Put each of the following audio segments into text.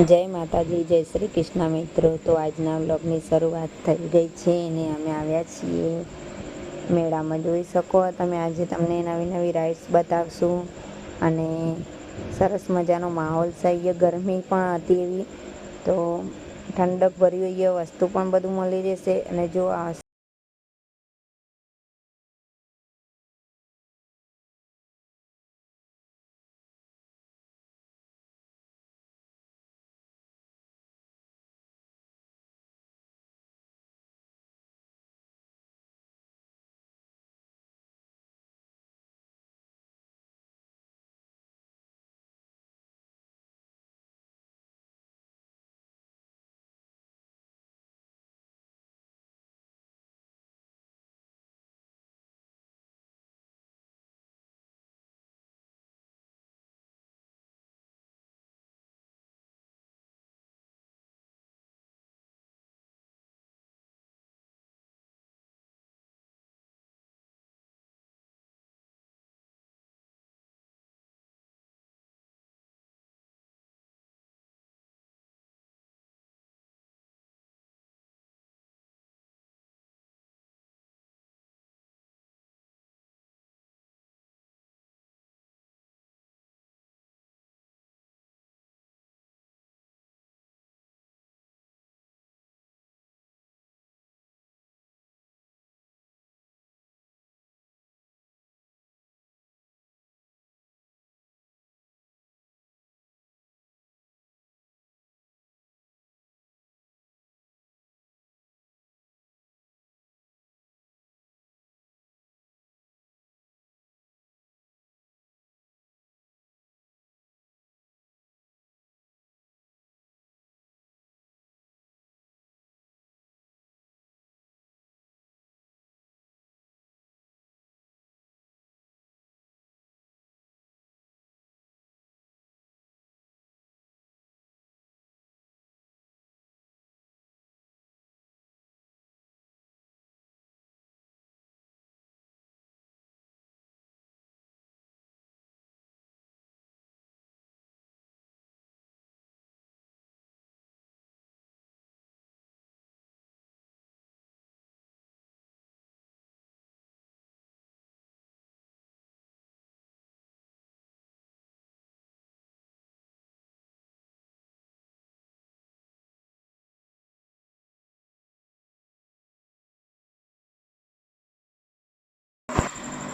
જય માતાજી, જય શ્રી કૃષ્ણ મિત્રો. તો આજના વ્લોગની શરૂઆત થઈ ગઈ છે અને અમે આવ્યા છીએ મેળામાં. જોઈ શકો તમે, આજે તમને નવી નવી રાઇડ્સ બતાવશું અને સરસ મજાનો માહોલ છે. ગરમી પણ હતી એવી. તો ઠંડક ભર્યું એ વસ્તુ પણ બધું મળી રહેશે અને જો આ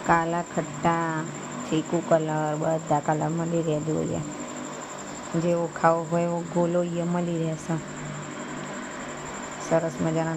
કાલા ખટ્ટા, ચીકુ કલર, બધા કલર મળી રહે જોઈએ. જેવો ખાવો હોય એવો ગોલો એ મળી રહેશે. સરસ મજાના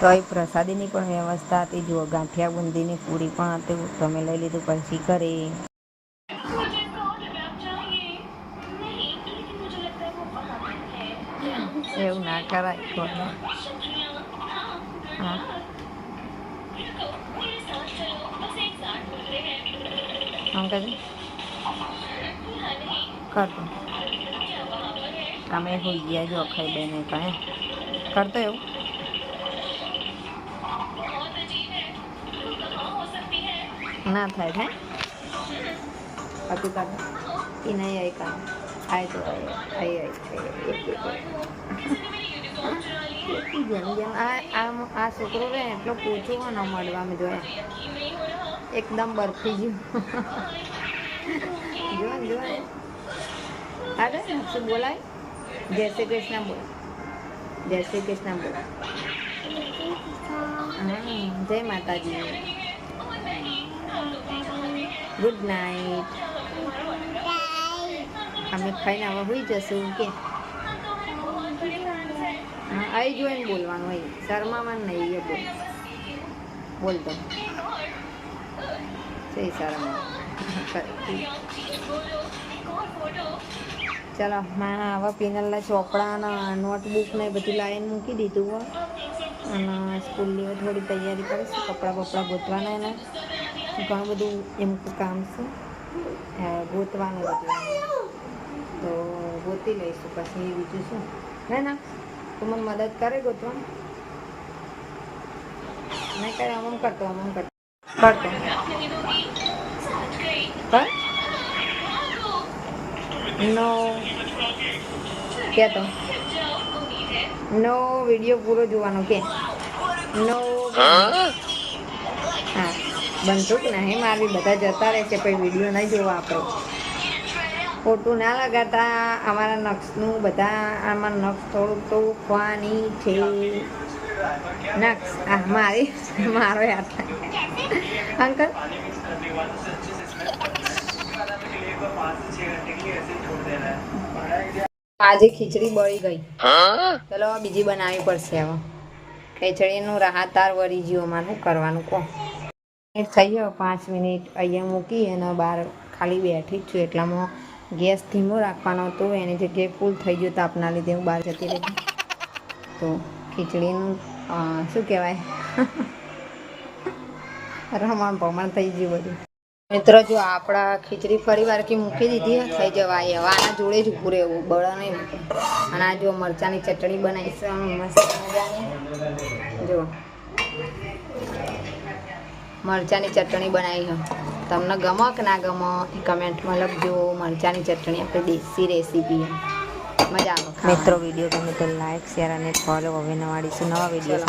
તોય પ્રસાદીની પણ વ્યવસ્થા હતી. જુઓ, ગાંઠિયા બુંદીની પૂરી પણ હતી. તમે લઈ લીધું, પછી કરી એવું ના કરાય કોને હા. અંકલ કરતો. તમે હોઈ ગયા જો, અખાઈ બેને કહે કરતો એવું? ના થાય હે હતું કાઢ એ નહીં આવી કાઢ આય તો આવી આય જેમ જેમ આ આ છોકરો રહે એટલો પૂછવો ન મળવામાં જોઈએ એકદમ બરફી ગયું જો જો અરે શું બોલાય? જય શ્રી કૃષ્ણ બોલ. જય શ્રી કૃષ્ણ બોલ. જય માતાજી. ગુડ નાઇટ અમે ખાઈને હવે હોઈ જશું, કે? આવી જોઈને બોલવાનું હોય શર્મામાં નહીં એ બોલ. બોલતો સહી શરમા. ચાલો, મારા આવા પિનલના ચોપડા અને નોટબુક ને બધું લાવીને મૂકી દીધું અને સ્કૂલની થોડી તૈયારી કરીશું, કપડાં બપડા ગોતવાના એના. ઘણું બધું એમનું કામ છે. ગોતવાનું બધું તો ગોતી લઈશું પછી બીજું શું? ના ના. તું મને મદદ કરે ગોતવાનું નહીં કરે આમ કરતો આમ કરતો. કરતો. કર નો. કે તો નો વીડિયો પૂરો જોવાનો, કે. નો બંદૂક નહીં મારવી બધા જતા રહેશે પછી વીડિયો નહીં જોવા આપણે. ખોટું ના લગાતા અમારા નક્ષનું બધા, આમાં નક્ષ થોડુંક તો ખવાની છે. નક્ષ આ મારી, મારો યાદ અંકલ? આજે ખીચડી બળી ગઈ. ચલો બીજી બનાવવી પડશે હવે. ખીચડીનું રાહતાર વળી ગયું, અમારે કરવાનું, કહો? મિનિટ થઈ ગયો, પાંચ મિનિટ અહીંયા મૂકી અને બહાર ખાલી બેઠી જ છું. એટલામાં ગેસ ધીમો રાખવાનો હતો, એની જગ્યાએ ફૂલ થઈ ગયો તાપના લીધે હું બહાર જતી રહી. તો ખીચડીનું શું કહેવાય? રમણ ભમણ થઈ ગયું બધું. મિત્રો, જો આપણા ખીચડી ફરી વાર કે મૂકી દીધી, થઈ જવાય હવે આના જોડે જ ઉભું રહેવું, બળા નહીં અને આ જો મરચાંની ચટણી બનાવીશ મસ્ત મજાની. જો. મરચાંની ચટણી બનાવી છે. તમને ગમો કે ના ગમો એ કમેન્ટમાં લખજો. મરચાંની ચટણી આપણી દેશી રેસીપી મજા આવે મિત્રો વીડિયો ગમે તો લાઈક શેર અને ફોલો હવે નવાડીશું નવા વીડિયો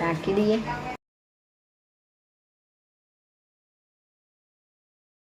રાખી દઈએ.